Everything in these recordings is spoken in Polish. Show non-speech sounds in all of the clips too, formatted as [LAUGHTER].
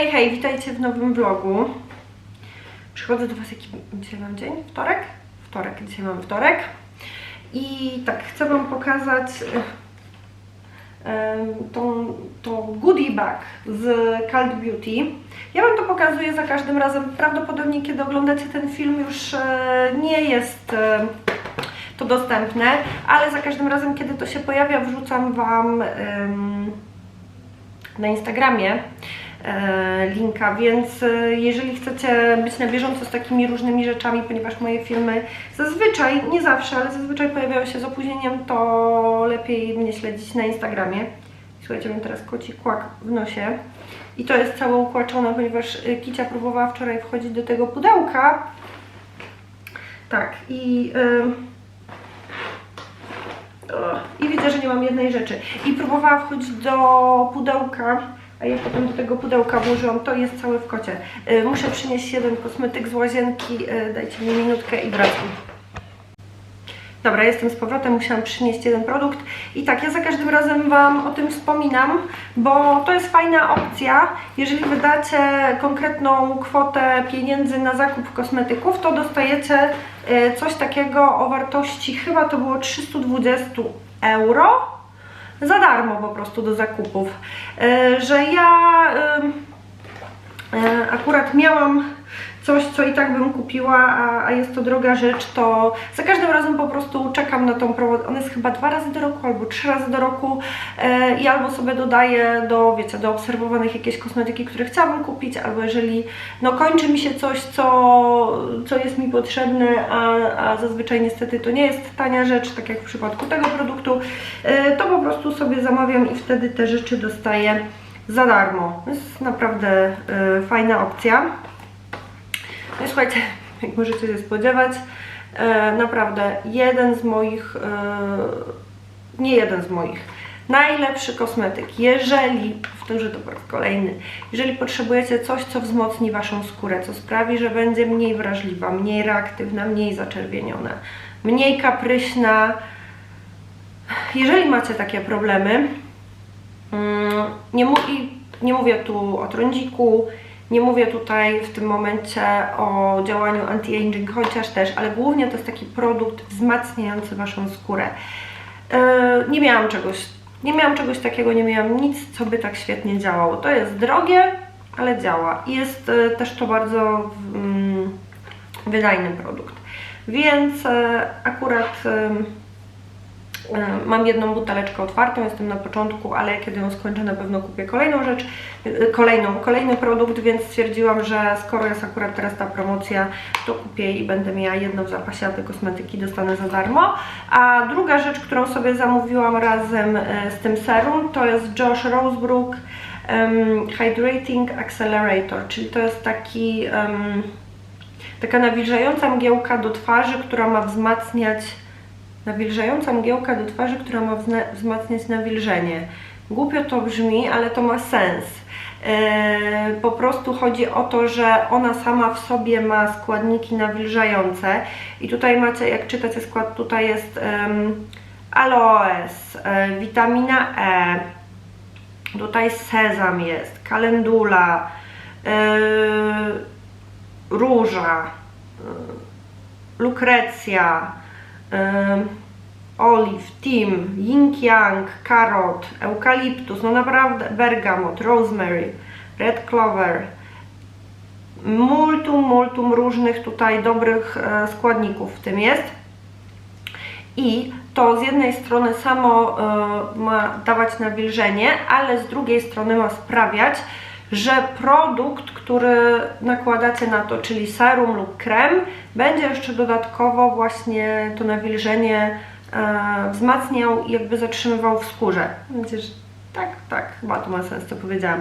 Hej, hej, witajcie w nowym vlogu. Przychodzę do Was, jaki dzisiaj mam dzień? Wtorek? Wtorek, dzisiaj mam wtorek. I tak, chcę Wam pokazać tą, tą goodie bag z Cult Beauty. Ja Wam to pokazuję za każdym razem. Prawdopodobnie, kiedy oglądacie ten film, już e, nie jest e, to dostępne, ale za każdym razem, kiedy to się pojawia, wrzucam Wam na Instagramie linka, więc e, jeżeli chcecie być na bieżąco z takimi różnymi rzeczami, ponieważ moje filmy zazwyczaj, nie zawsze, ale zazwyczaj pojawiają się z opóźnieniem, to lepiej mnie śledzić na Instagramie. Słuchajcie, mam teraz koci kłak w nosie i to jest całe ukłaczone, ponieważ e, Kicia próbowała wczoraj wchodzić do tego pudełka. Tak, i... e, i widzę, że nie mam jednej rzeczy. I próbowała wchodzić do pudełka, a ja potem do tego pudełka włożyłam. To jest całe w kocie. Y, Muszę przynieść jeden kosmetyk z łazienki. y, Dajcie mi minutkę i wracam. Dobra, jestem z powrotem, musiałam przynieść jeden produkt i tak, ja za każdym razem Wam o tym wspominam, bo to jest fajna opcja. Jeżeli wydacie konkretną kwotę pieniędzy na zakup kosmetyków, to dostajecie e, coś takiego o wartości, chyba to było 320 euro, za darmo po prostu do zakupów. E, Że ja e, akurat miałam coś, co i tak bym kupiła, a, a jest to droga rzecz, to za każdym razem po prostu czekam na tą promocję. Ona jest chyba dwa razy do roku albo trzy razy do roku e, i albo sobie dodaję do, wiecie, do obserwowanych jakieś kosmetyki, które chciałabym kupić, albo jeżeli no, kończy mi się coś, co, co jest mi potrzebne, a, a zazwyczaj niestety to nie jest tania rzecz, tak jak w przypadku tego produktu, e, to po prostu sobie zamawiam i wtedy te rzeczy dostaję za darmo. To jest naprawdę e, fajna opcja. No słuchajcie, jak możecie się spodziewać, e, naprawdę jeden z moich, e, nie jeden z moich, najlepszy kosmetyk. Jeżeli, powtórzę to po raz kolejny, jeżeli potrzebujecie coś, co wzmocni Waszą skórę, co sprawi, że będzie mniej wrażliwa, mniej reaktywna, mniej zaczerwieniona, mniej kapryśna, jeżeli macie takie problemy, mm, nie, mu- nie mówię tu o trądziku, nie mówię tutaj w tym momencie o działaniu anti-aging, chociaż też, ale głównie to jest taki produkt wzmacniający Waszą skórę. Yy, nie miałam czegoś, nie miałam czegoś takiego, nie miałam nic, co by tak świetnie działało. To jest drogie, ale działa. Jest yy, też to bardzo mm, wydajny produkt. Więc yy, akurat Mam jedną buteleczkę otwartą, jestem na początku, ale kiedy ją skończę, na pewno kupię kolejną rzecz, e, kolejną, kolejny produkt, więc stwierdziłam, że skoro jest akurat teraz ta promocja, to kupię i będę miała jedno w zapasie, a te kosmetyki dostanę za darmo. A druga rzecz, którą sobie zamówiłam razem e, z tym serum, to jest Josh Rosebrook em, Hydrating Accelerator, czyli to jest taki... em, taka nawilżająca mgiełka do twarzy, która ma wzmacniać nawilżająca mgiełka do twarzy, która ma wzmacniać nawilżenie. Głupio to brzmi, ale to ma sens. Eee, po prostu chodzi o to, że ona sama w sobie ma składniki nawilżające i tutaj macie, jak czytacie skład, tutaj jest em, aloes, e, witamina E, tutaj sezam jest, kalendula, e, róża, e, lukrecja, oliw, tim, yin yang, karot, eukaliptus, no naprawdę bergamot, rosemary, red clover, multum, multum różnych tutaj dobrych e, składników w tym jest. I to z jednej strony samo e, ma dawać nawilżenie, ale z drugiej strony ma sprawiać, że produkt, który nakładacie na to, czyli serum lub krem, będzie jeszcze dodatkowo właśnie to nawilżenie e, wzmacniał i jakby zatrzymywał w skórze. Tak, tak, chyba to ma sens, co powiedziałam.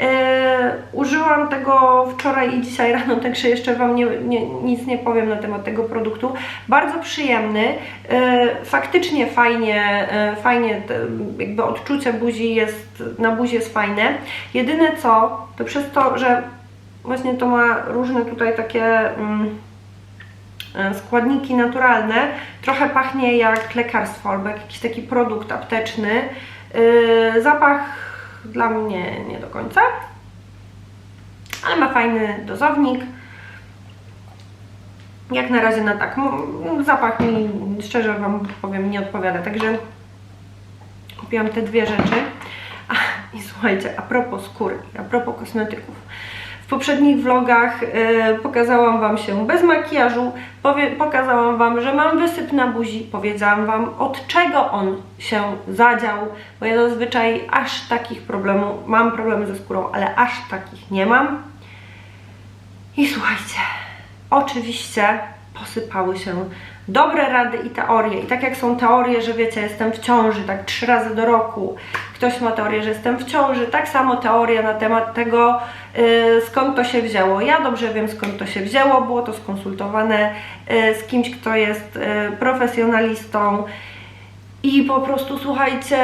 E, użyłam tego wczoraj i dzisiaj rano, także jeszcze Wam nie, nie, nic nie powiem na temat tego produktu. Bardzo przyjemny, e, faktycznie fajnie, e, fajnie te, jakby odczucie buzi jest, na buzi jest fajne. Jedyne co, to przez to, że właśnie to ma różne tutaj takie... Mm, składniki naturalne, trochę pachnie jak lekarstwo albo jak jakiś taki produkt apteczny. Yy, Zapach dla mnie nie do końca. ale ma fajny dozownik. Jak na razie na tak. Zapach mi, szczerze Wam powiem, nie odpowiada, także kupiłam te dwie rzeczy. A, I słuchajcie, a propos skóry, a propos kosmetyków. W poprzednich vlogach e, pokazałam Wam się bez makijażu, pokazałam Wam, że mam wysyp na buzi, powiedziałam Wam od czego on się zadział, bo ja zazwyczaj aż takich problemów, mam problemy ze skórą, ale aż takich nie mam. I słuchajcie, oczywiście posypały się dobre rady i teorie. I tak jak są teorie, że wiecie, jestem w ciąży, tak trzy razy do roku, ktoś ma teorię, że jestem w ciąży, tak samo teoria na temat tego, yy, skąd to się wzięło. Ja dobrze wiem, skąd to się wzięło, było to skonsultowane yy, z kimś, kto jest yy, profesjonalistą. I po prostu słuchajcie,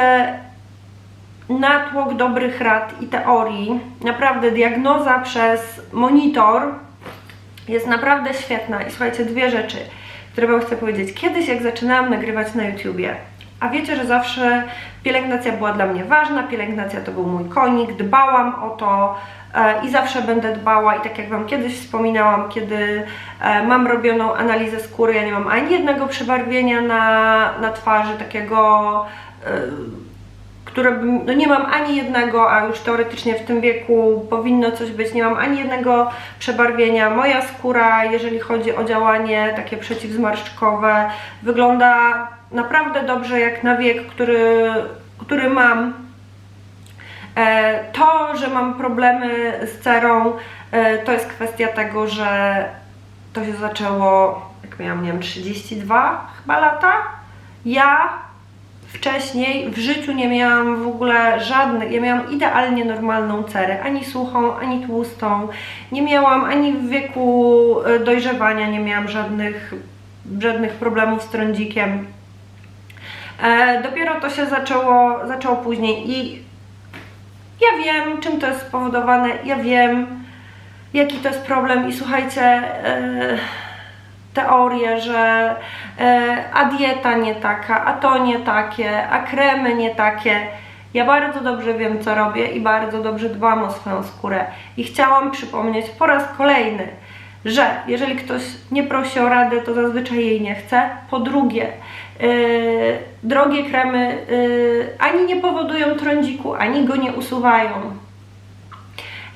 natłok dobrych rad i teorii, naprawdę diagnoza przez monitor jest naprawdę świetna. I słuchajcie, dwie rzeczy, które Wam chcę powiedzieć. Kiedyś, jak zaczynałam nagrywać na YouTubie, a wiecie, że zawsze pielęgnacja była dla mnie ważna, pielęgnacja to był mój konik, dbałam o to e, i zawsze będę dbała. I tak jak Wam kiedyś wspominałam, kiedy e, mam robioną analizę skóry, ja nie mam ani jednego przebarwienia na, na twarzy, takiego. E, które no nie mam ani jednego, a już teoretycznie w tym wieku powinno coś być, nie mam ani jednego przebarwienia. Moja skóra, jeżeli chodzi o działanie takie przeciwzmarszczkowe, wygląda naprawdę dobrze jak na wiek, który, który mam. E, To, że mam problemy z cerą, e, to jest kwestia tego, że to się zaczęło, jak miałam, nie wiem, 32 chyba lata. Ja wcześniej w życiu nie miałam w ogóle żadnych, ja miałam idealnie normalną cerę, ani suchą, ani tłustą. Nie miałam ani w wieku e, dojrzewania, nie miałam żadnych, żadnych problemów z trądzikiem. E, dopiero to się zaczęło, zaczęło później i ja wiem, czym to jest spowodowane, ja wiem, jaki to jest problem i słuchajcie, e, teorie, że e, a dieta nie taka, a to nie takie, a kremy nie takie. Ja bardzo dobrze wiem, co robię i bardzo dobrze dbam o swoją skórę. I chciałam przypomnieć po raz kolejny, że jeżeli ktoś nie prosi o radę, to zazwyczaj jej nie chce. Po drugie, drogie kremy yy, ani nie powodują trądziku, ani go nie usuwają.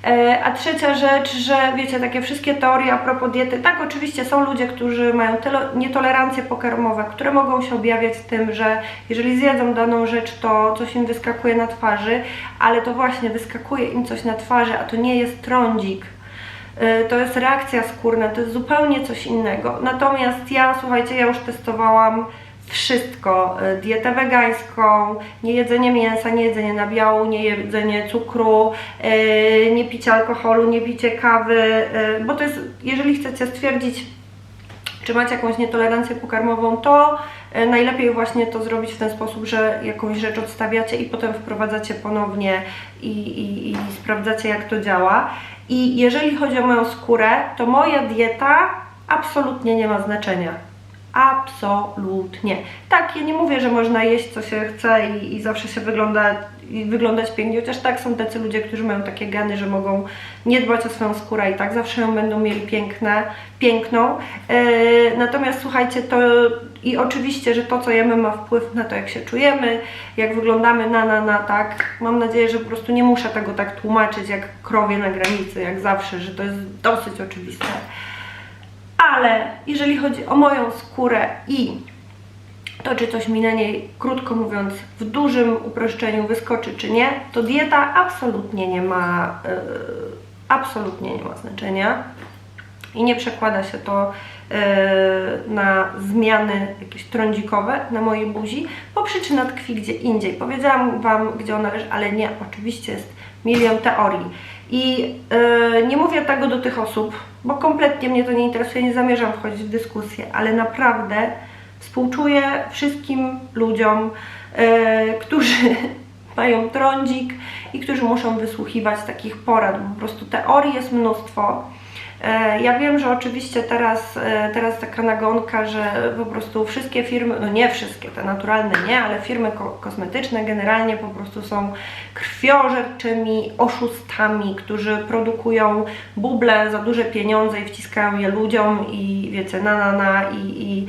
E, A trzecia rzecz, że wiecie, takie wszystkie teorie a propos diety, tak oczywiście są ludzie, którzy mają nietolerancje pokarmowe, które mogą się objawiać tym, że jeżeli zjedzą daną rzecz, to coś im wyskakuje na twarzy, ale to właśnie wyskakuje im coś na twarzy, a to nie jest trądzik. E, To jest reakcja skórna, to jest zupełnie coś innego. Natomiast ja, słuchajcie, ja już testowałam wszystko. E, Dietę wegańską, nie jedzenie mięsa, nie jedzenie nabiału, nie jedzenie cukru, e, nie picie alkoholu, nie picie kawy, e, bo to jest, jeżeli chcecie stwierdzić, czy macie jakąś nietolerancję pokarmową, to najlepiej właśnie to zrobić w ten sposób, że jakąś rzecz odstawiacie i potem wprowadzacie ponownie i, i, i sprawdzacie jak to działa. I jeżeli chodzi o moją skórę, to moja dieta absolutnie nie ma znaczenia. Absolutnie. Tak, ja nie mówię, że można jeść co się chce i, i zawsze się wygląda, i wyglądać pięknie, chociaż tak są tacy ludzie, którzy mają takie geny, że mogą nie dbać o swoją skórę i tak zawsze ją będą mieli piękne, piękną. Yy, natomiast słuchajcie, to i oczywiście, że to co jemy ma wpływ na to jak się czujemy, jak wyglądamy na na na tak. Mam nadzieję, że po prostu nie muszę tego tak tłumaczyć jak krowie na granicy, jak zawsze, że to jest dosyć oczywiste. Ale jeżeli chodzi o moją skórę i to, czy coś mi na niej, krótko mówiąc, w dużym uproszczeniu wyskoczy, czy nie, to dieta absolutnie nie ma, yy, absolutnie nie ma znaczenia i nie przekłada się to yy, na zmiany jakieś trądzikowe na mojej buzi, bo przyczyna tkwi gdzie indziej. Powiedziałam Wam, gdzie ona leży, ale nie, oczywiście jest milion teorii. I yy, nie mówię tego do tych osób, bo kompletnie mnie to nie interesuje, nie zamierzam wchodzić w dyskusję, ale naprawdę współczuję wszystkim ludziom, yy, którzy [LAUGHS] mają trądzik i którzy muszą wysłuchiwać takich porad. Po prostu teorii jest mnóstwo. E, Ja wiem, że oczywiście teraz, e, teraz taka nagonka, że po prostu wszystkie firmy, no nie wszystkie, te naturalne nie, ale firmy ko- kosmetyczne generalnie po prostu są krwiożerczymi oszustami, którzy produkują buble za duże pieniądze i wciskają je ludziom i wiecie, na na na i, i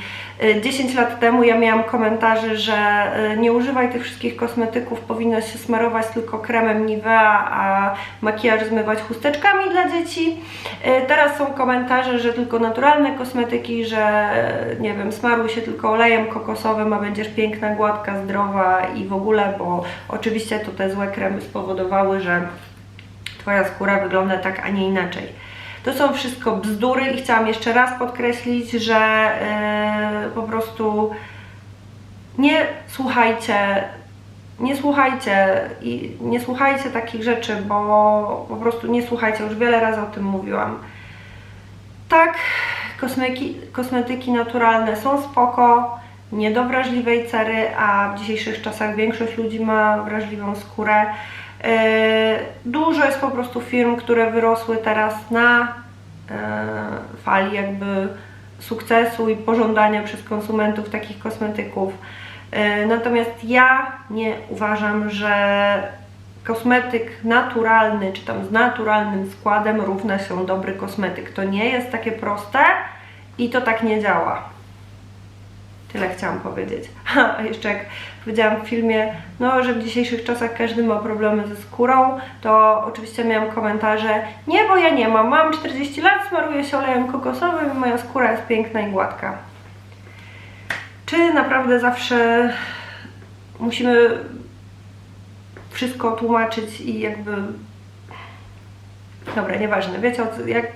10 lat temu ja miałam komentarze, że e, nie używaj tych wszystkich kosmetyków, powinnaś się smarować tylko kremem Nivea, a makijaż zmywać chusteczkami dla dzieci. E, Teraz są komentarze, że tylko naturalne kosmetyki, że nie wiem, smaruj się tylko olejem kokosowym, a będziesz piękna, gładka, zdrowa i w ogóle, bo oczywiście to te złe kremy spowodowały, że Twoja skóra wygląda tak, a nie inaczej. To są wszystko bzdury i chciałam jeszcze raz podkreślić, że e, po prostu nie słuchajcie, nie słuchajcie i nie słuchajcie takich rzeczy, bo po prostu nie słuchajcie, już wiele razy o tym mówiłam. Tak, kosmetyki, kosmetyki naturalne są spoko, nie do wrażliwej cery, a w dzisiejszych czasach większość ludzi ma wrażliwą skórę. Yy, Dużo jest po prostu firm, które wyrosły teraz na yy, fali jakby sukcesu i pożądania przez konsumentów takich kosmetyków. Yy, Natomiast ja nie uważam, że kosmetyk naturalny, czy tam z naturalnym składem równa się dobry kosmetyk. To nie jest takie proste i to tak nie działa. Tyle chciałam powiedzieć. [LAUGHS] A jeszcze jak powiedziałam w filmie, no, że w dzisiejszych czasach każdy ma problemy ze skórą, to oczywiście miałam komentarze, nie, bo ja nie mam, mam 40 lat, smaruję się olejem kokosowym i moja skóra jest piękna i gładka. Czy naprawdę zawsze musimy wszystko tłumaczyć i jakby... Dobra, nieważne, wiecie, jak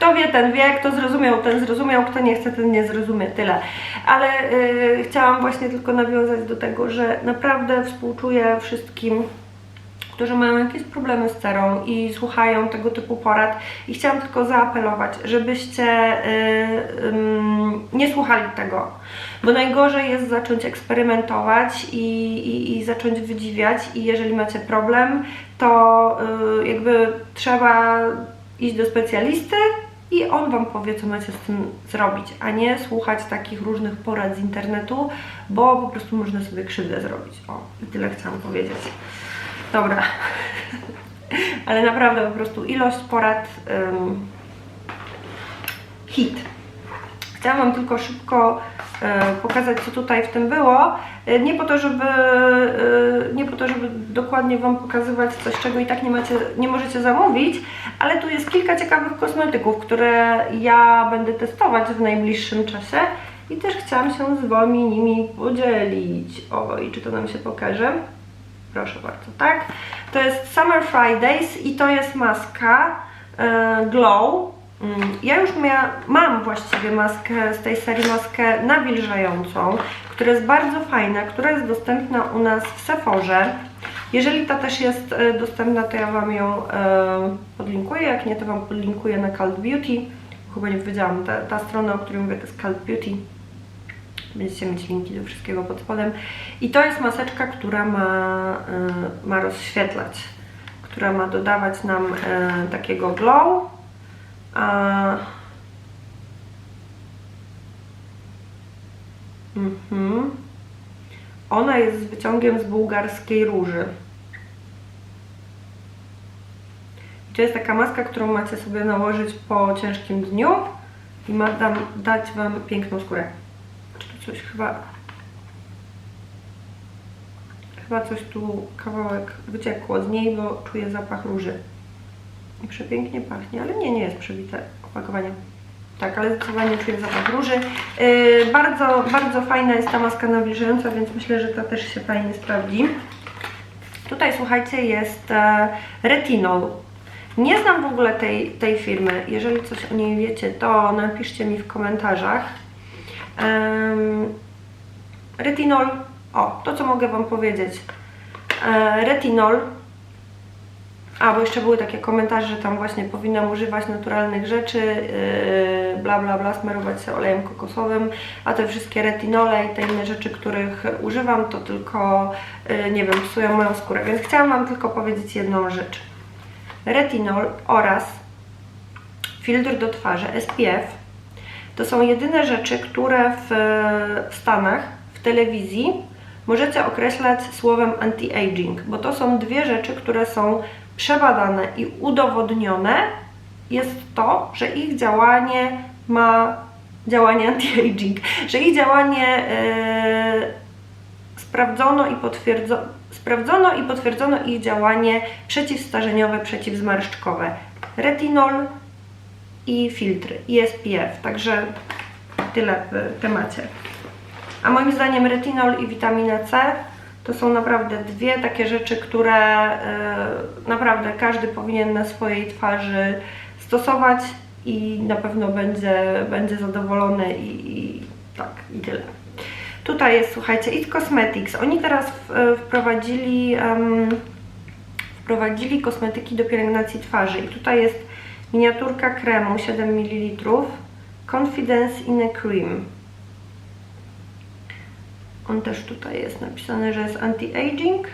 kto wie, ten wie, kto zrozumiał, ten zrozumiał, kto nie chce, ten nie zrozumie, tyle. Ale y, chciałam właśnie tylko nawiązać do tego, że naprawdę współczuję wszystkim, którzy mają jakieś problemy z cerą i słuchają tego typu porad i chciałam tylko zaapelować, żebyście y, ym, nie słuchali tego, bo najgorzej jest zacząć eksperymentować i, i, i zacząć wydziwiać i jeżeli macie problem, to y, jakby trzeba iść do specjalisty i on Wam powie, co macie z tym zrobić, a nie słuchać takich różnych porad z internetu, bo po prostu można sobie krzywdę zrobić. O, i tyle chciałam powiedzieć. Dobra. [LAUGHS] Ale naprawdę po prostu ilość porad ym, hit. Chciałam Wam tylko szybko pokazać, co tutaj w tym było. E, Nie po to, żeby e, nie po to, żeby dokładnie Wam pokazywać coś, czego i tak nie, macie, nie możecie zamówić, ale tu jest kilka ciekawych kosmetyków, które ja będę testować w najbliższym czasie i też chciałam się z Wami nimi podzielić. Oj, czy to nam się pokaże? Proszę bardzo, tak? To jest Summer Fridays i to jest maska e, Glow. Mm, Ja już mam właściwie maskę z tej serii, maskę nawilżającą, która jest bardzo fajna, która jest dostępna u nas w Sephorze. Jeżeli ta też jest e, dostępna, to ja Wam ją e, podlinkuję, jak nie, to Wam podlinkuję na Cult Beauty. Chyba nie powiedziałam, ta, ta strona, o której mówię, to jest Cult Beauty. Będziecie mieć linki do wszystkiego pod spodem. I to jest maseczka, która ma, y, ma rozświetlać, która ma dodawać nam takiego glow. A... Mhm. Ona jest z wyciągiem z bułgarskiej róży. I to jest taka maska, którą macie sobie nałożyć po ciężkim dniu i ma dać Wam piękną skórę. Czy tu coś chyba... Chyba coś tu kawałek wyciekło z niej, bo czuję zapach róży. Przepięknie pachnie, ale nie, nie jest przebite opakowanie. Tak, ale zdecydowanie czuję zapach róży. Yy, bardzo, bardzo fajna jest ta maska nawilżająca, więc myślę, że ta też się fajnie sprawdzi. Tutaj, słuchajcie, jest e, retinol. Nie znam w ogóle tej, tej firmy. Jeżeli coś o niej wiecie, to napiszcie mi w komentarzach. Retinol, o, to co mogę Wam powiedzieć. E, retinol, a bo jeszcze były takie komentarze, że tam właśnie powinnam używać naturalnych rzeczy, yy, bla bla bla, smarować się olejem kokosowym, a te wszystkie retinole i te inne rzeczy, których używam, to tylko, yy, nie wiem, psują moją skórę. Więc chciałam Wam tylko powiedzieć jedną rzecz. Retinol oraz filtr do twarzy SPF. To są jedyne rzeczy, które w, w Stanach, w telewizji możecie określać słowem anti-aging, bo to są dwie rzeczy, które są przebadane i udowodnione jest to, że ich działanie ma działanie anti-aging, że ich działanie e, sprawdzono i potwierdzono sprawdzono i potwierdzono ich działanie przeciwstarzeniowe, przeciwzmarszczkowe. Retinol i filtry, i SPF, także tyle w temacie. A moim zdaniem retinol i witamina C to są naprawdę dwie takie rzeczy, które e, naprawdę każdy powinien na swojej twarzy stosować i na pewno będzie, będzie zadowolony i, i tak, i tyle. Tutaj jest, słuchajcie, It Cosmetics. Oni teraz w, wprowadzili, um, wprowadzili kosmetyki do pielęgnacji twarzy i tutaj jest miniaturka kremu 7 ml Confidence in a Cream. On też tutaj jest napisane, że jest anti-aging.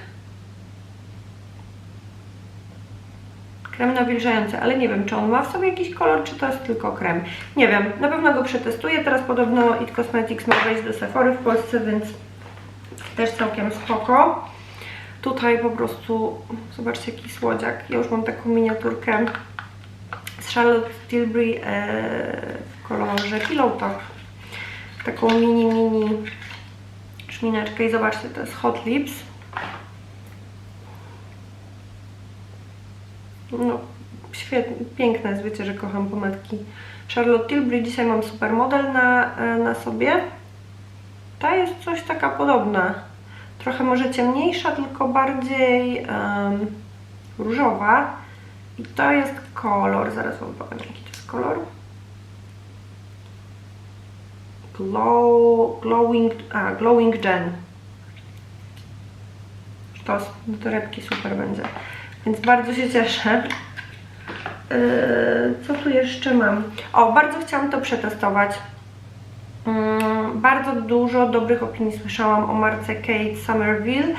Krem nawilżający, ale nie wiem, czy on ma w sobie jakiś kolor, czy to jest tylko krem. Nie wiem, na pewno go przetestuję. Teraz podobno It Cosmetics ma wejść do Sephory w Polsce, więc też całkiem spoko. Tutaj po prostu, zobaczcie jaki słodziak. Ja już mam taką miniaturkę z Charlotte Tilbury e, w kolorze Pillow Talk. Taką mini, mini szmineczkę i zobaczcie, to jest Hot Lips. No, piękne jest, wiecie, że kocham pomadki Charlotte Tilbury. Dzisiaj mam super model na, e, na sobie. Ta jest coś taka podobna. Trochę może ciemniejsza, tylko bardziej um, różowa. I to jest kolor, zaraz wam powiem jaki to jest kolor. Glow, glowing, a, glowing Gen. Sztos, do torebki super będzie. Więc bardzo się cieszę. Yy, co tu jeszcze mam? O, bardzo chciałam to przetestować. Yy, bardzo dużo dobrych opinii słyszałam o marce Kate Somerville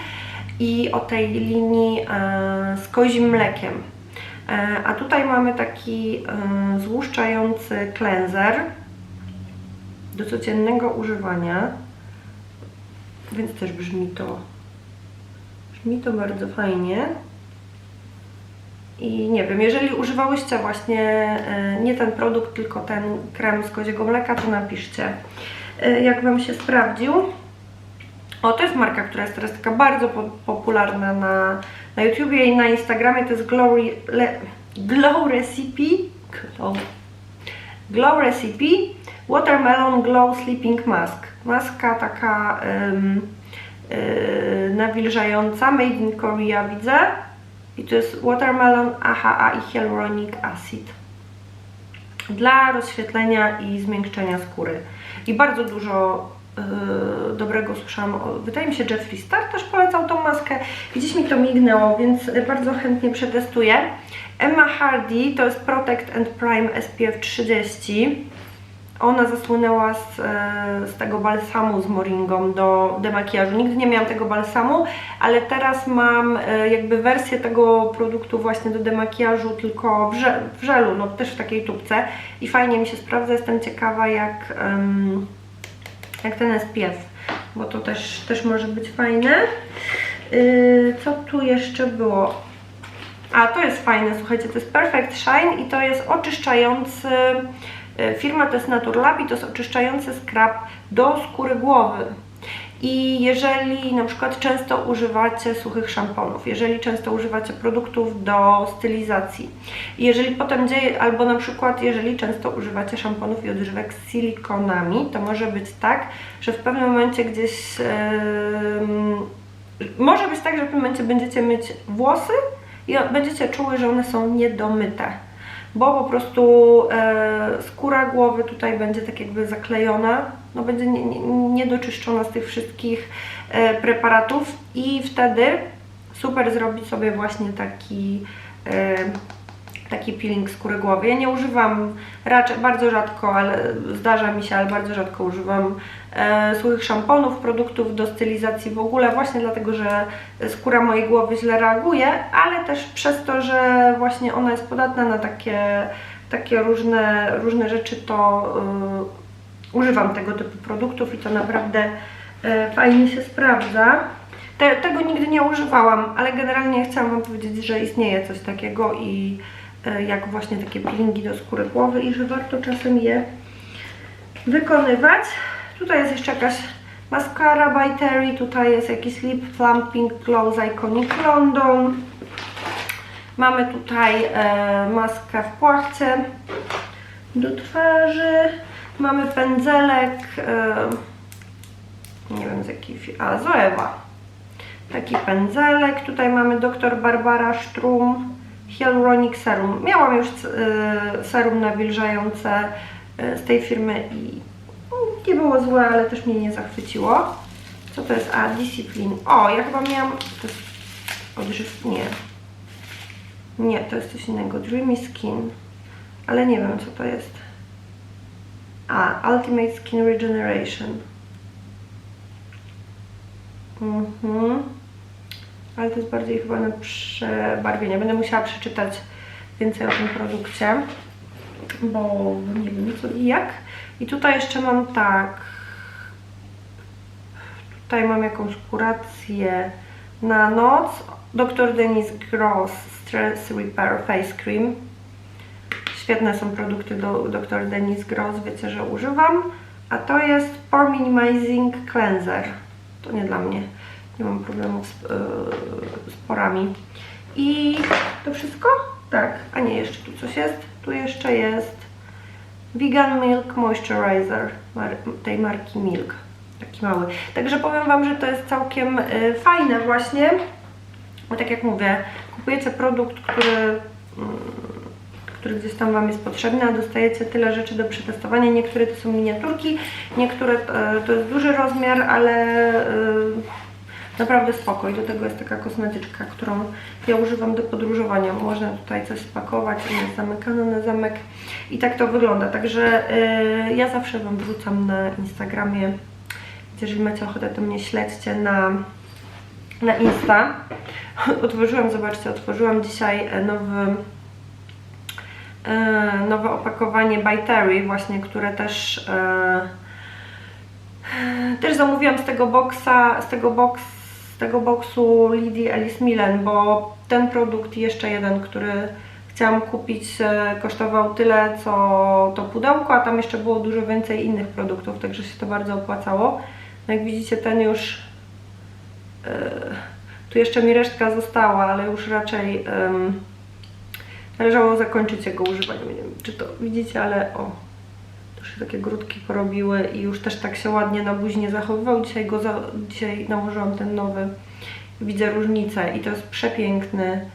i o tej linii yy, z kozim mlekiem. Yy, a tutaj mamy taki yy, złuszczający cleanser do codziennego używania. Więc też brzmi to brzmi to bardzo fajnie. I nie wiem, jeżeli używałyście właśnie e, nie ten produkt, tylko ten krem z koziego mleka, to napiszcie, e, jak Wam się sprawdził. O, to jest marka, która jest teraz taka bardzo po popularna na, na YouTubie i na Instagramie, to jest Glow, Le, Glow Recipe, Glow, Glow Recipe Watermelon Glow Sleeping Mask. Maska taka um, nawilżająca, made in Korea widzę. I to jest Watermelon, AHA i Hyaluronic Acid. Dla rozświetlenia i zmiękczenia skóry. I bardzo dużo yy, dobrego słyszałam. Wydaje mi się, Jeffree Star też polecał tą maskę. Gdzieś mi to mignęło, więc bardzo chętnie przetestuję. Emma Hardy to jest Protect and Prime SPF 30. Ona zasłynęła z, e, z tego balsamu z moringą do demakijażu. Nigdy nie miałam tego balsamu, ale teraz mam e, jakby wersję tego produktu właśnie do demakijażu, tylko w, żel, w żelu, no też w takiej tubce i fajnie mi się sprawdza. Jestem ciekawa jak, jak ten SPF, bo to też, też może być fajne. Y, co tu jeszcze było? A, to jest fajne, słuchajcie, to jest Perfect Shine i to jest oczyszczający E, firma to jest Naturlab i to jest oczyszczający skrab do skóry głowy. I jeżeli na przykład często używacie suchych szamponów, jeżeli często używacie produktów do stylizacji, jeżeli potem dzieje, albo na przykład jeżeli często używacie szamponów i odżywek z silikonami, to może być tak, że w pewnym momencie gdzieś yy, może być tak, że w pewnym momencie będziecie mieć włosy i będziecie czuły, że one są niedomyte bo po prostu e, skóra głowy tutaj będzie tak jakby zaklejona, no będzie niedoczyszczona nie, nie z tych wszystkich e, preparatów i wtedy super zrobić sobie właśnie taki e, taki peeling skóry głowy. Ja nie używam raczej, bardzo rzadko, ale zdarza mi się, ale bardzo rzadko używam e, suchych szamponów, produktów do stylizacji w ogóle, właśnie dlatego, że skóra mojej głowy źle reaguje, ale też przez to, że właśnie ona jest podatna na takie takie różne, różne rzeczy, to y, używam tego typu produktów i to naprawdę y, fajnie się sprawdza. Te, tego nigdy nie używałam, ale generalnie chciałam Wam powiedzieć, że istnieje coś takiego i jak właśnie takie peelingi do skóry głowy i że warto czasem je wykonywać. Tutaj jest jeszcze jakaś Mascara by Terry, tutaj jest jakiś Lip Plumping Glow z Iconic London. Mamy tutaj e, maskę w płachcie do twarzy. Mamy pędzelek, e, nie wiem z jakiej a Zoewa. Taki pędzelek. Tutaj mamy Dr. Barbara Strum Hyaluronic Serum. Miałam już e, serum nawilżające e, z tej firmy i nie było złe, ale też mnie nie zachwyciło. Co to jest? A, Discipline. O, ja chyba miałam... To jest odżyw... Nie. Nie, to jest coś innego. Dreamy Skin. Ale nie wiem, co to jest. A, Ultimate Skin Regeneration. Mhm. Ale to jest bardziej chyba na przebarwienie. Będę musiała przeczytać więcej o tym produkcie, bo nie wiem co i jak. I tutaj jeszcze mam tak. Tutaj mam jakąś kurację na noc. Dr. Denise Gross Stress Repair Face Cream. Świetne są produkty do Dr. Denise Gross, wiecie, że używam. A to jest Pore Minimizing Cleanser. To nie dla mnie. Nie mam problemów z, yy, z porami. I to wszystko? Tak. A nie, jeszcze tu coś jest. Tu jeszcze jest Vegan Milk Moisturizer mar tej marki Milk. Taki mały. Także powiem Wam, że to jest całkiem y, fajne właśnie. Bo tak jak mówię, kupujecie produkt, który, mm, który gdzieś tam Wam jest potrzebny, a dostajecie tyle rzeczy do przetestowania. Niektóre to są miniaturki, niektóre y, to jest duży rozmiar, ale naprawdę spoko. I do tego jest taka kosmetyczka, którą ja używam do podróżowania. Można tutaj coś spakować, ona jest zamykana na zamek i tak to wygląda. Także yy, ja zawsze Wam wrzucam na Instagramie, jeżeli macie ochotę, to mnie śledźcie na, na Insta. [LAUGHS] Otworzyłam, zobaczcie, otworzyłam dzisiaj e, nowy e, nowe opakowanie by Terry właśnie, które też e, też zamówiłam z tego boxa, z tego box, z tego boxu Lidii Alice Milen, bo ten produkt jeszcze jeden, który chciałam kupić, e, kosztował tyle co to pudełko, a tam jeszcze było dużo więcej innych produktów, także się to bardzo opłacało. No jak widzicie, ten już e, tu jeszcze mi resztka została, ale już raczej em, należało zakończyć jego używanie. Nie wiem, czy to widzicie, ale o, takie grudki porobiły i już też tak się ładnie na buzi nie zachowywał. Dzisiaj go za, dzisiaj nałożyłam ten nowy. Widzę różnicę i to jest przepiękny,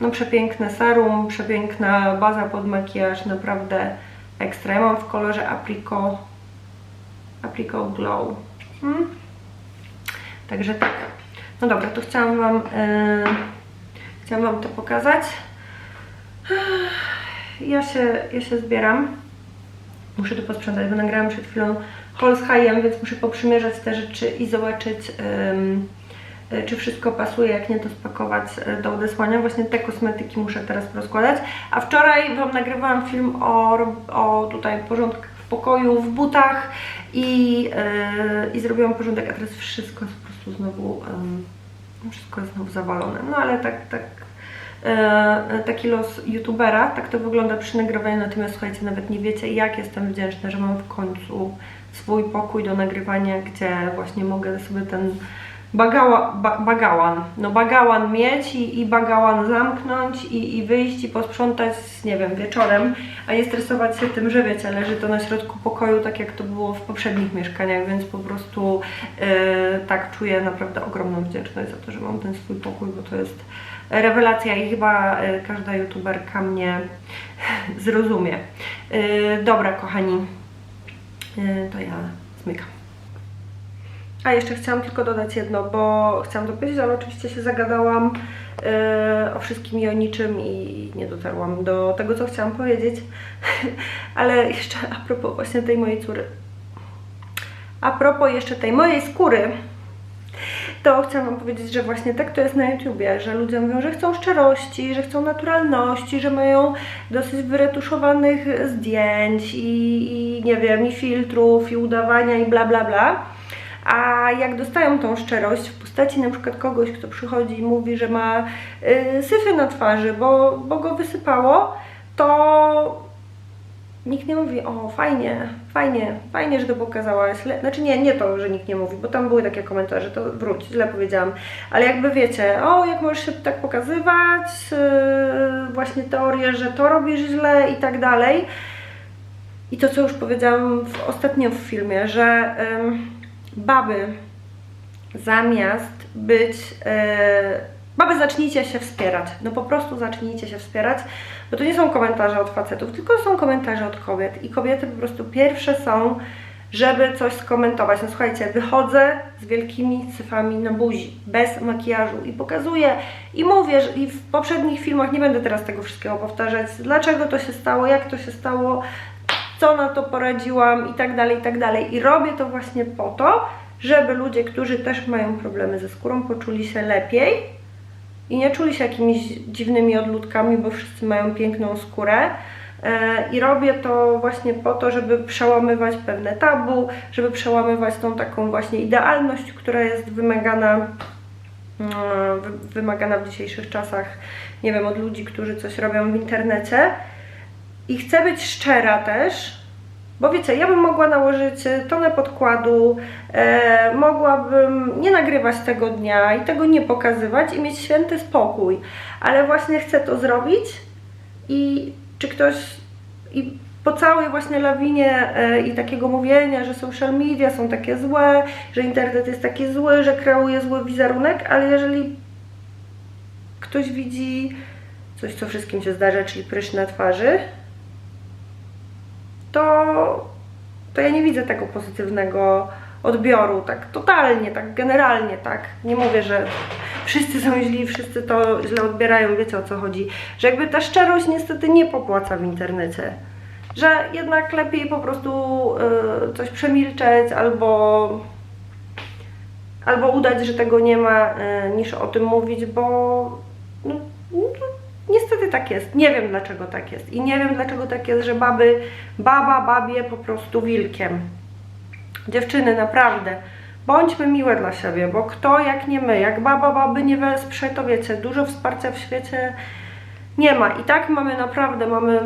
no przepiękne serum, przepiękna baza pod makijaż, naprawdę ekstra. Ja mam w kolorze Apricot, Apricot Glow. Hmm? Także tak. No dobra, to chciałam Wam, yy, chciałam Wam to pokazać. Ja się, ja się zbieram. Muszę to posprzątać, bo nagrałam przed chwilą Hajem, więc muszę poprzymierzać te rzeczy i zobaczyć, y, czy wszystko pasuje, jak nie to spakować y, do odesłania. Właśnie te kosmetyki muszę teraz rozkładać. A wczoraj Wam nagrywałam film o, o tutaj porządkach w pokoju, w butach i, yy, i zrobiłam porządek, a teraz wszystko jest po prostu znowu, ym, wszystko jest znowu zawalone. No ale tak, tak e, taki los youtubera, tak to wygląda przy nagrywaniu, natomiast słuchajcie, nawet nie wiecie jak jestem wdzięczna, że mam w końcu swój pokój do nagrywania, gdzie właśnie mogę sobie ten bagała, ba, bagałan, no bagałan mieć i, i bagałan zamknąć i, i wyjść i posprzątać, nie wiem, wieczorem, a nie stresować się tym, że wiecie, leży to na środku pokoju, tak jak to było w poprzednich mieszkaniach, więc po prostu e, tak czuję naprawdę ogromną wdzięczność za to, że mam ten swój pokój, bo to jest rewelacja i chyba e, każda youtuberka mnie [LAUGHS] zrozumie. E, Dobra, kochani, to ja zmykam. A jeszcze chciałam tylko dodać jedno, bo chciałam to powiedzieć, ale oczywiście się zagadałam e, o wszystkim i o niczym i nie dotarłam do tego, co chciałam powiedzieć. [LAUGHS] ale jeszcze a propos właśnie tej mojej córy. A propos jeszcze tej mojej skóry, to chciałam Wam powiedzieć, że właśnie tak to jest na YouTubie, że ludzie mówią, że chcą szczerości, że chcą naturalności, że mają dosyć wyretuszowanych zdjęć i, i nie wiem, i filtrów, i udawania, i bla bla bla. A jak dostają tą szczerość w postaci na przykład kogoś, kto przychodzi i mówi, że ma y, syfy na twarzy, bo, bo go wysypało, to nikt nie mówi, o fajnie, fajnie, fajnie, że to pokazałaś. Znaczy nie, nie to, że nikt nie mówi, bo tam były takie komentarze, to wróć, źle powiedziałam. Ale jakby wiecie, o jak możesz się tak pokazywać, yy, właśnie teorie, że to robisz źle i tak dalej. I to, co już powiedziałam w, ostatnio w filmie, że ym, baby zamiast być. Yy, baby, zacznijcie się wspierać. No po prostu zacznijcie się wspierać, bo to nie są komentarze od facetów, tylko są komentarze od kobiet. I kobiety po prostu pierwsze są, żeby coś skomentować. No słuchajcie, wychodzę z wielkimi syfami na buzi, bez makijażu i pokazuję i mówię, i w poprzednich filmach nie będę teraz tego wszystkiego powtarzać, dlaczego to się stało, jak to się stało, co na to poradziłam i tak dalej, i tak dalej. I robię to właśnie po to, żeby ludzie, którzy też mają problemy ze skórą, poczuli się lepiej i nie czuli się jakimiś dziwnymi odludkami, bo wszyscy mają piękną skórę. E, I robię to właśnie po to, żeby przełamywać pewne tabu, żeby przełamywać tą taką właśnie idealność, która jest wymagana, mm, wy- wymagana w dzisiejszych czasach, nie wiem, od ludzi, którzy coś robią w internecie. I chcę być szczera też, bo wiecie, ja bym mogła nałożyć e, tonę podkładu, e, mogłabym nie nagrywać tego dnia i tego nie pokazywać i mieć święty spokój, ale właśnie chcę to zrobić i czy ktoś i po całej właśnie lawinie e, i takiego mówienia, że social media są takie złe, że internet jest taki zły, że kreuje zły wizerunek, ale jeżeli ktoś widzi coś, co wszystkim się zdarza, czyli prysz na twarzy, to, to ja nie widzę tego pozytywnego odbioru, tak totalnie, tak generalnie, tak. Nie mówię, że wszyscy są źli, wszyscy to źle odbierają, wiecie o co chodzi. Że jakby ta szczerość niestety nie popłaca w internecie. Że jednak lepiej po prostu y, coś przemilczeć albo albo udać, że tego nie ma, y, niż o tym mówić, bo no, no, niestety tak jest. Nie wiem dlaczego tak jest. I nie wiem dlaczego tak jest, że baby, baba babie po prostu wilkiem. Dziewczyny, naprawdę, bądźmy miłe dla siebie, bo kto jak nie my, jak baba baby nie wesprze, to wiecie, dużo wsparcia w świecie nie ma. I tak mamy naprawdę, mamy,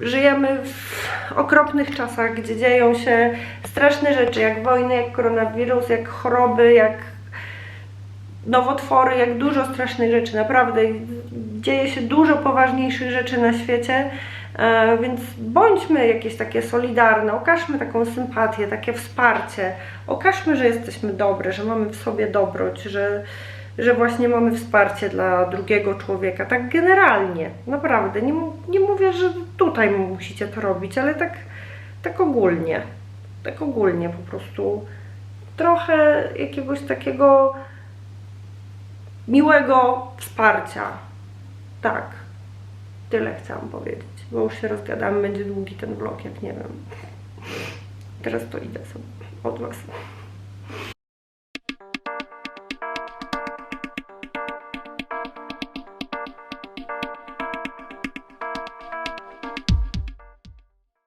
żyjemy w okropnych czasach, gdzie dzieją się straszne rzeczy, jak wojny, jak koronawirus, jak choroby, jak nowotwory, jak dużo strasznych rzeczy, naprawdę dzieje się dużo poważniejszych rzeczy na świecie, e, więc bądźmy jakieś takie solidarne, okażmy taką sympatię, takie wsparcie, okażmy, że jesteśmy dobre, że mamy w sobie dobroć, że, że właśnie mamy wsparcie dla drugiego człowieka, tak generalnie, naprawdę, nie, nie mówię, że tutaj musicie to robić, ale tak, tak ogólnie, tak ogólnie po prostu trochę jakiegoś takiego miłego wsparcia. Tak. Tyle chciałam powiedzieć, bo już się rozgadamy, będzie długi ten vlog, jak nie wiem. Teraz to idę sobie od Was.